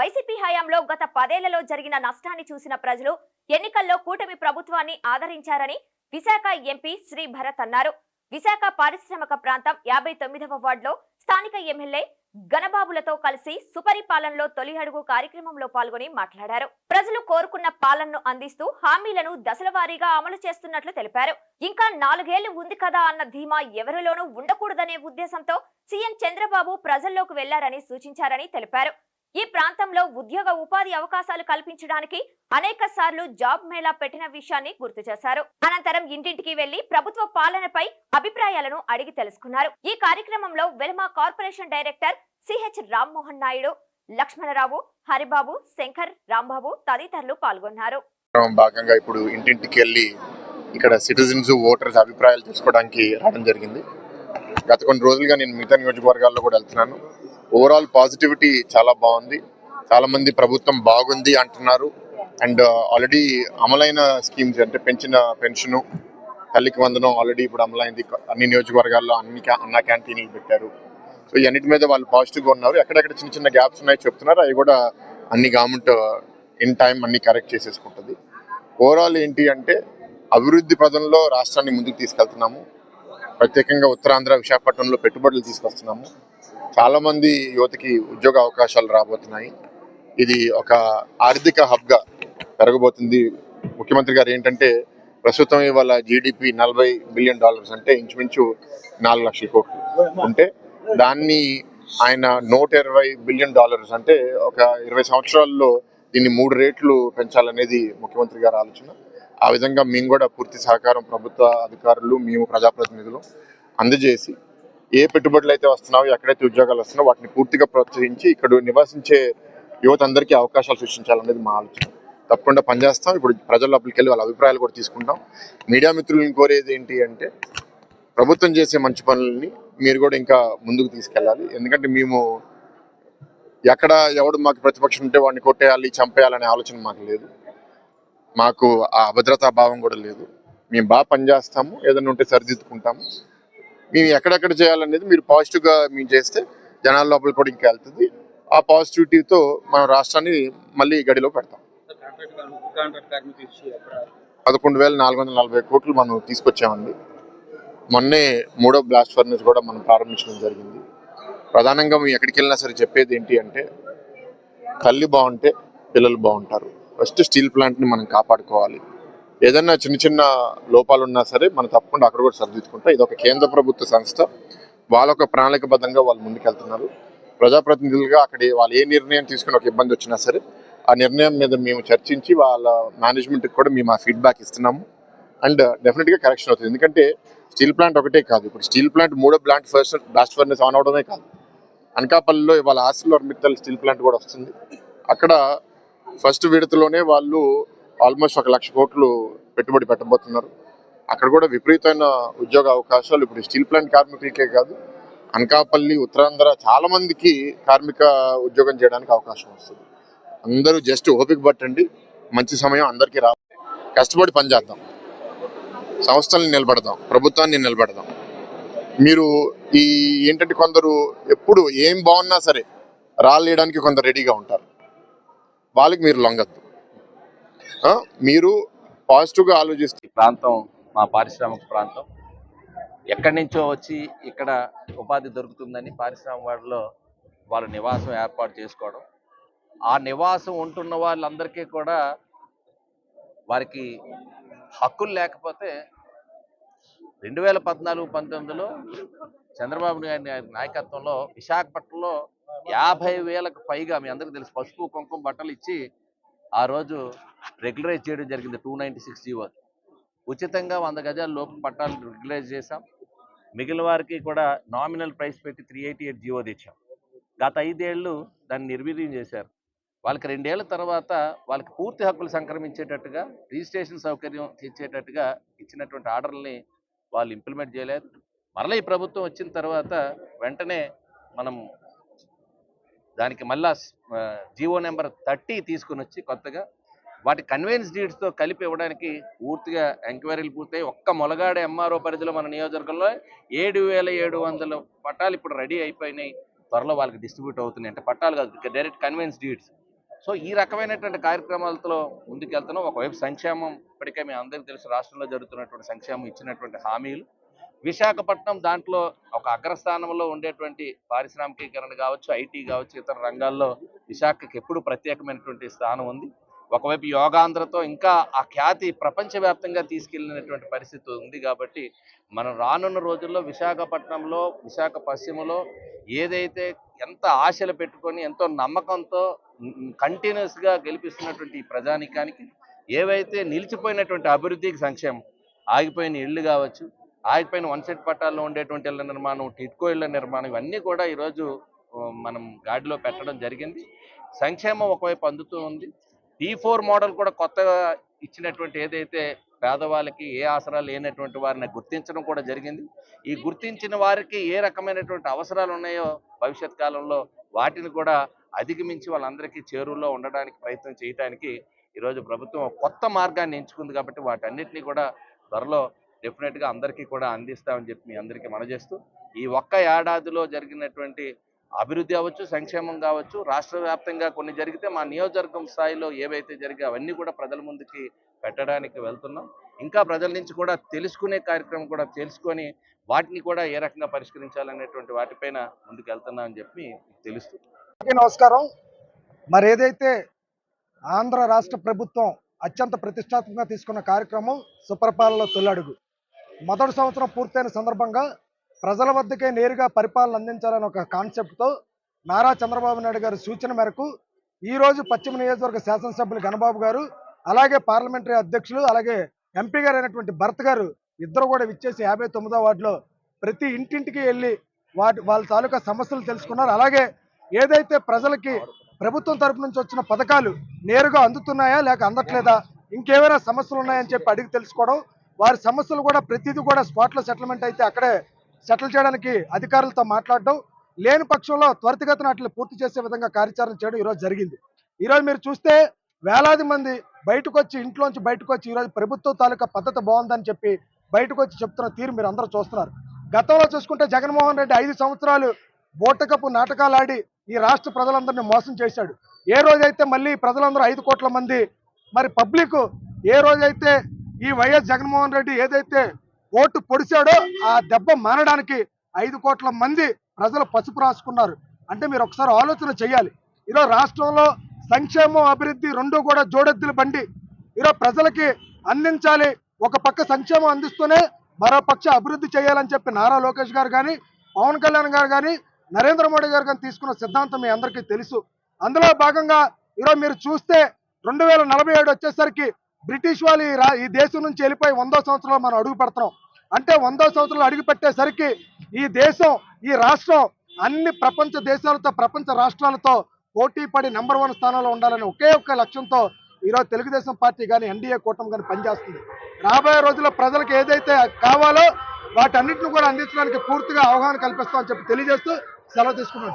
YCP హయాంలో గత పదేళ్ళలో జరిగిన నష్టాన్ని చూసిన ప్రజలు ఎన్నికల్లో కూటమి ప్రభుత్వాన్ని ఆదరించారని విశాఖ ఎంపీ శ్రీ భరత్ అన్నారు. విశాఖ పారిశ్రామిక ప్రాంతం యాభై తొమ్మిదవ వార్డులో స్థానిక ఎమ్మెల్యే గణబాబులతో కలిసి సుపరిపాలనలో తొలి అడుగు కార్యక్రమంలో పాల్గొని మాట్లాడారు. ప్రజలు కోరుకున్న పాలనను అందిస్తూ హామీలను దశలవారీగా అమలు చేస్తున్నట్లు తెలిపారు. ఇంకా నాలుగేళ్ళు ఉంది కదా అన్న ధీమా ఎవరిలోనూ ఉండకూడదనే ఉద్దేశంతో సీఎం చంద్రబాబు ప్రజల్లోకి వెళ్ళారని సూచించారని తెలిపారు. ఈ ప్రాంతంలో ఉద్యోగ ఉపాధి అవకాశాలు కల్పించడానికి అనేక సార్లు జాబ్ మేళా పెట్టిన విషయాన్ని గుర్తు చేశారు. అనంతరం ఇంటింటికి వెళ్ళి ప్రభుత్వ పాలనపై అభిప్రాయాలను అడిగి తెలుసుకున్నారు. ఈ కార్యక్రమంలో Velama corporation director CH Rammohan Naidu Lakshmanarao Haribabu Shankar Rambabu తదితరులు పాల్గొన్నారు. భాగంగా ఇప్పుడు ఇంటింటికి వెళ్ళి ఇక్కడ సిటిజన్స్ ఓటర్స్ అభిప్రాయాలు తెలుసుకోవడానికి రావడం జరిగింది. గత కొన్ని రోజులుగా నేను మిగతా నియోజకవర్గాల్లో కూడా వెళ్తున్నాను. ఓవరాల్ పాజిటివిటీ చాలా బాగుంది. చాలా మంది ప్రభుత్వం బాగుంది అంటున్నారు. అండ్ ఆల్రెడీ uh, అమలైన స్కీమ్స్ అంటే పెంచిన పెన్షను తల్లికి వందనం ఆల్రెడీ ఇప్పుడు అమలైంది. అన్ని నియోజకవర్గాల్లో అన్ని అన్న క్యాంటీన్లు పెట్టారు. సో ఇవన్నిటి మీద వాళ్ళు పాజిటివ్గా ఉన్నారు. ఎక్కడెక్కడ చిన్న చిన్న గ్యాప్స్ ఉన్నాయి చెప్తున్నారు? అవి కూడా అన్ని గవర్నమెంట్ ఇన్ టైం అన్ని కరెక్ట్ చేసేసుకుంటుంది. ఓవరాల్ ఏంటి అంటే అభివృద్ధి పదంలో రాష్ట్రాన్ని ముందుకు తీసుకెళ్తున్నాము. ప్రత్యేకంగా ఉత్తరాంధ్ర విశాఖపట్నంలో పెట్టుబడులు తీసుకొస్తున్నాము. చాలామంది యువతకి ఉద్యోగ అవకాశాలు రాబోతున్నాయి. ఇది ఒక ఆర్థిక హబ్గా పెరగబోతుంది. ముఖ్యమంత్రి గారు ఏంటంటే ప్రస్తుతం ఇవాళ జీడిపి నలభై బిలియన్ డాలర్స్ అంటే ఇంచుమించు నాలుగు లక్షల కోట్లు ఉంటే దాన్ని ఆయన నూట ఇరవై బిలియన్ డాలర్స్ అంటే ఒక ఇరవై సంవత్సరాల్లో దీన్ని మూడు రేట్లు పెంచాలనేది ముఖ్యమంత్రి గారి ఆలోచన. ఆ విధంగా మేము కూడా పూర్తి సహకారం ప్రభుత్వ అధికారులు మేము ప్రజాప్రతినిధులు అందజేసి ఏ పెట్టుబడులు అయితే వస్తున్నావో ఎక్కడైతే ఉద్యోగాలు వస్తున్నాయో వాటిని పూర్తిగా ప్రోత్సహించి ఇక్కడ నివసించే యువత అందరికీ అవకాశాలు సృష్టించాలనేది మా ఆలోచన. తప్పకుండా పనిచేస్తాం. ఇప్పుడు ప్రజల లోపలికి వెళ్ళి వాళ్ళ అభిప్రాయాలు కూడా తీసుకుంటాం. మీడియా మిత్రులను కోరేది ఏంటి అంటే ప్రభుత్వం చేసే మంచి పనులని మీరు కూడా ఇంకా ముందుకు తీసుకెళ్ళాలి. ఎందుకంటే మేము ఎక్కడ ఎవడు మాకు ప్రతిపక్షం ఉంటే వాడిని కొట్టేయాలి చంపేయాలనే ఆలోచన మాకు లేదు. మాకు ఆ అభద్రతా భావం కూడా లేదు. మేము బాగా పనిచేస్తాము. ఏదైనా ఉంటే సరిదిద్దుకుంటాము. మేము ఎక్కడెక్కడ చేయాలనేది మీరు పాజిటివ్గా మేము చేస్తే జనాల లోపల కూడా ఇంకా వెళ్తుంది. ఆ పాజిటివిటీతో మన రాష్ట్రాన్ని మళ్ళీ గడిలో పెడతాం. పదకొండు వేల నాలుగు వందల నలభై కోట్లు మనం తీసుకొచ్చామండి. మొన్నే మూడో బ్లాస్ట్ ఫర్నెస్ కూడా మనం ప్రారంభించడం జరిగింది. ప్రధానంగా మేము ఎక్కడికి వెళ్ళినా సరే చెప్పేది ఏంటి అంటే తల్లి బాగుంటే పిల్లలు బాగుంటారు. ఫస్ట్ స్టీల్ ప్లాంట్ని మనం కాపాడుకోవాలి. ఏదైనా చిన్న చిన్న లోపాలు ఉన్నా సరే మనం తప్పకుండా అక్కడ కూడా సరిదిద్దుకుంటాం. ఇది ఒక కేంద్ర ప్రభుత్వ సంస్థ. వాళ్ళ ఒక ప్రణాళికబద్ధంగా వాళ్ళు ముందుకెళ్తున్నారు. ప్రజాప్రతినిధులుగా అక్కడ వాళ్ళు ఏ నిర్ణయం తీసుకుని ఒక ఇబ్బంది వచ్చినా సరే ఆ నిర్ణయం మీద మేము చర్చించి వాళ్ళ మేనేజ్మెంట్కి కూడా మేము ఆ ఫీడ్బ్యాక్ ఇస్తున్నాము. అండ్ డెఫినెట్గా కరెక్షన్ అవుతుంది. ఎందుకంటే స్టీల్ ప్లాంట్ ఒకటే కాదు. ఇప్పుడు స్టీల్ ప్లాంట్ మూడో plant first blast furnace on అవడమే కాదు. అనకాపల్లిలో ఇవాళ ఆసిల్ మిత్తల్ స్టీల్ ప్లాంట్ కూడా వస్తుంది. అక్కడ ఫస్ట్ విడతలోనే వాళ్ళు ఆల్మోస్ట్ ఒక లక్ష కోట్లు పెట్టుబడి పెట్టబోతున్నారు. అక్కడ కూడా విపరీతమైన ఉద్యోగ అవకాశాలు. ఇప్పుడు స్టీల్ ప్లాంట్ కార్మికులకే కాదు అనకాపల్లి ఉత్తరాంధ్ర చాలా మందికి కార్మిక ఉద్యోగం చేయడానికి అవకాశం వస్తుంది. అందరూ జస్ట్ ఓపిక పట్టండి మంచి సమయం అందరికీ రా కష్టపడి పనిచేద్దాం సంస్థల్ని నిలబెడదాం ప్రభుత్వాన్ని నిలబెడదాం. మీరు ఈ ఏంటంటే కొందరు ఎప్పుడు ఏం బాగున్నా సరే రాలేయడానికి కొందరు రెడీగా ఉంటారు. వాళ్ళకి మీరు లొంగద్దు. మీరు పాజిటివ్గా ఆలోచిస్తే ప్రాంతం మా పారిశ్రామిక ప్రాంతం ఎక్కడి నుంచో వచ్చి ఇక్కడ ఉపాధి దొరుకుతుందని పారిశ్రామిక వాడలో వాళ్ళ నివాసం ఏర్పాటు చేసుకోవడం. ఆ నివాసం ఉంటున్న వాళ్ళందరికీ కూడా వారికి హక్కులు లేకపోతే రెండు వేల పద్నాలుగు పంతొమ్మిదిలో చంద్రబాబు నాయుడు నాయకత్వంలో విశాఖపట్నంలో యాభై వేలకు పైగా మీ అందరికీ తెలుసు పసుపు కుంకుమ బట్టలు ఇచ్చి ఆ రోజు రెగ్యులరైజ్ చేయడం జరిగింది టూ నైంటీ సిక్స్ జీవో. ఉచితంగా వంద గజాల లోపు పట్టాలు రెగ్యులైజ్ చేశాం. మిగిలిన వారికి కూడా నామినల్ ప్రైస్ పెట్టి త్రీ ఎయిటీ ఎయిట్ జీవో తెచ్చాం. గత ఐదేళ్ళు దాన్ని నిర్వీర్యం చేశారు. వాళ్ళకి రెండేళ్ళ తర్వాత వాళ్ళకి పూర్తి హక్కులు సంక్రమించేటట్టుగా రిజిస్ట్రేషన్ సౌకర్యం ఇచ్చేటట్టుగా ఇచ్చినటువంటి ఆర్డర్ని వాళ్ళు ఇంప్లిమెంట్ చేయలేదు. మరలా ఈ ప్రభుత్వం వచ్చిన తర్వాత వెంటనే మనం దానికి మళ్ళా జీవో నెంబర్ థర్టీ తీసుకుని వచ్చి కొత్తగా వాటి కన్వెన్స్ డీడ్స్తో కలిపి ఇవ్వడానికి పూర్తిగా ఎంక్వైరీలు పూర్తయి ఒక్క మొలగాడ ఎంఆర్ఓ పరిధిలో మన నియోజకవర్గంలో ఏడు వేల ఏడు వందల పట్టాలు ఇప్పుడు రెడీ అయిపోయినాయి. త్వరలో వాళ్ళకి డిస్ట్రిబ్యూట్ అవుతున్నాయి. అంటే పట్టాలు కాదు డైరెక్ట్ కన్వెన్స్ డీడ్స్ సో ఈ రకమైనటువంటి కార్యక్రమాలతో ముందుకెళ్తున్నాం. ఒకవైపు సంక్షేమం ఇప్పటికే మీ అందరికీ తెలుసు రాష్ట్రంలో జరుగుతున్నటువంటి సంక్షేమం ఇచ్చినటువంటి హామీలు. విశాఖపట్నం దాంట్లో ఒక అగ్రస్థానంలో ఉండేటువంటి పారిశ్రామికీకరణ కావచ్చు ఐటీ కావచ్చు ఇతర రంగాల్లో విశాఖకి ఎప్పుడు ప్రత్యేకమైనటువంటి స్థానం ఉంది. ఒకవైపు యోగాంధ్రతో ఇంకా ఆ ఖ్యాతి ప్రపంచవ్యాప్తంగా తీసుకెళ్ళినటువంటి పరిస్థితి ఉంది కాబట్టి మనం రానున్న రోజుల్లో విశాఖపట్నంలో విశాఖ పశ్చిమలో ఏదైతే ఎంత ఆశలు పెట్టుకొని ఎంతో నమ్మకంతో కంటిన్యూస్గా గెలిపిస్తున్నటువంటి ఈ ప్రజానికానికి ఏవైతే నిలిచిపోయినటువంటి అభివృద్ధికి సంక్షేమం ఆగిపోయిన ఇళ్ళు కావచ్చు ఆగిపోయిన వన్ సెట్ పట్టాల్లో ఉండేటువంటి ఇళ్ళ నిర్మాణం టిట్కో ఇళ్ళ నిర్మాణం ఇవన్నీ కూడా ఈరోజు మనం గాడిలో పెట్టడం జరిగింది. సంక్షేమం ఒకవైపు అందుతూ ఉంది. టీ ఫోర్ మోడల్ కూడా కొత్తగా ఇచ్చినటువంటి ఏదైతే పేదవాళ్ళకి ఏ ఆసరా లేనటువంటి వారిని గుర్తించడం కూడా జరిగింది. ఈ గుర్తించిన వారికి ఏ రకమైనటువంటి అవసరాలు ఉన్నాయో భవిష్యత్ కాలంలో వాటిని కూడా అధిగమించి వాళ్ళందరికీ చేరువలో ఉండడానికి ప్రయత్నం చేయడానికి ఈరోజు ప్రభుత్వం కొత్త మార్గాన్ని ఎంచుకుంది కాబట్టి వాటన్నిటిని కూడా త్వరలో డెఫినెట్గా అందరికీ కూడా అందిస్తామని చెప్పి మీ అందరికీ మనజేస్తూ ఈ ఒక్క ఏడాదిలో జరిగినటువంటి అభివృద్ధి అవ్వచ్చు సంక్షేమం కావచ్చు రాష్ట్ర వ్యాప్తంగా కొన్ని జరిగితే మా నియోజకవర్గం స్థాయిలో ఏవైతే జరిగాయో అవన్నీ కూడా ప్రజల ముందుకి పెట్టడానికి వెళ్తున్నాం. ఇంకా ప్రజల నుంచి కూడా తెలుసుకునే కార్యక్రమం కూడా తెలుసుకొని వాటిని కూడా ఏ రకంగా పరిష్కరించాలనేటువంటి వాటిపైన ముందుకు వెళ్తున్నాం అని చెప్పి తెలుస్తుంది నమస్కారం. మరి ఏదైతే ఆంధ్ర రాష్ట్ర ప్రభుత్వం అత్యంత ప్రతిష్టాత్మకంగా తీసుకున్న కార్యక్రమం సుపరిపాలనలో తొలడుగు. మొదటి సంవత్సరం పూర్తయిన సందర్భంగా ప్రజల వద్దకే నేరుగా పరిపాలన అందించాలని ఒక కాన్సెప్ట్తో నారా చంద్రబాబు నాయుడు గారి సూచన మేరకు ఈరోజు పశ్చిమ నియోజకవర్గ శాసనసభ్యులు గణబాబు గారు అలాగే పార్లమెంటరీ అధ్యక్షులు అలాగే ఎంపీ గారు అయినటువంటి భరత్ గారు ఇద్దరు కూడా విచ్చేసి యాభై తొమ్మిదో వార్డులో ప్రతి ఇంటింటికి వెళ్ళి వాటి వాళ్ళ తాలూకా సమస్యలు తెలుసుకున్నారు. అలాగే ఏదైతే ప్రజలకి ప్రభుత్వం తరపు నుంచి వచ్చిన పథకాలు నేరుగా అందుతున్నాయా లేక అందట్లేదా ఇంకేమైనా సమస్యలు ఉన్నాయని చెప్పి అడిగి తెలుసుకోవడం వారి సమస్యలు కూడా ప్రతిదీ కూడా స్పాట్లో సెటిల్మెంట్ అయితే అక్కడే సెటిల్ చేయడానికి అధికారులతో మాట్లాడడం లేని పక్షంలో త్వరితగతిన వాటిని పూర్తి చేసే విధంగా కార్యాచరణ చేయడం ఈరోజు జరిగింది. ఈరోజు మీరు చూస్తే వేలాది మంది బయటకు వచ్చి ఇంట్లోంచి బయటకు వచ్చి ఈరోజు ప్రభుత్వ తాలూకా పద్ధతి బాగుందని చెప్పి బయటకు వచ్చి చెప్తున్న తీరు మీరు అందరూ చూస్తున్నారు. గతంలో చూసుకుంటే జగన్మోహన్ రెడ్డి ఐదు సంవత్సరాలు బోటకపు నాటకాలు ఆడి ఈ రాష్ట్ర ప్రజలందరినీ మోసం చేశాడు. ఏ రోజైతే మళ్ళీ ప్రజలందరూ ఐదు కోట్ల మంది మరి పబ్లిక్ ఏ రోజైతే ఈ వైఎస్ జగన్మోహన్ రెడ్డి ఏదైతే ఓటు పొడిచాడో ఆ దెబ్బ మానడానికి ఐదు కోట్ల మంది ప్రజలు పసుపు రాసుకున్నారు. అంటే మీరు ఒకసారి ఆలోచన చేయాలి. ఈరోజు రాష్ట్రంలో సంక్షేమం అభివృద్ధి రెండు కూడా జోడెద్దుల బండి. ఈరోజు ప్రజలకి అందించాలి. ఒక పక్క సంక్షేమం అందిస్తూనే మరో పక్ష అభివృద్ధి చేయాలని చెప్పి నారా లోకేష్ గారు కానీ పవన్ కళ్యాణ్ గారు కానీ నరేంద్ర మోడీ గారు కానీ తీసుకున్న సిద్ధాంతం మీ అందరికీ తెలుసు. అందులో భాగంగా ఈరోజు మీరు చూస్తే రెండు వేల నలభై ఏడు వచ్చేసరికి బ్రిటిష్ వాళ్ళు ఈ దేశం నుంచి వెళ్ళిపోయి వందో సంవత్సరంలో మనం అడుగు పెడుతున్నాం. అంటే వందో సంవత్సరంలో అడుగు పెట్టేసరికి ఈ దేశం ఈ రాష్ట్రం అన్ని ప్రపంచ దేశాలతో ప్రపంచ రాష్ట్రాలతో పోటీ పడి నెంబర్ వన్ స్థానంలో ఉండాలని ఒకే ఒక్క లక్ష్యంతో ఈరోజు తెలుగుదేశం పార్టీ కానీ ఎన్డీఏ కూటమి కానీ పనిచేస్తుంది. రాబోయే రోజుల్లో ప్రజలకు ఏదైతే కావాలో వాటన్నిటిని కూడా అందించడానికి పూర్తిగా అవగాహన కల్పిస్తామని చెప్పి తెలియజేస్తూ సెలవు తీసుకున్నాం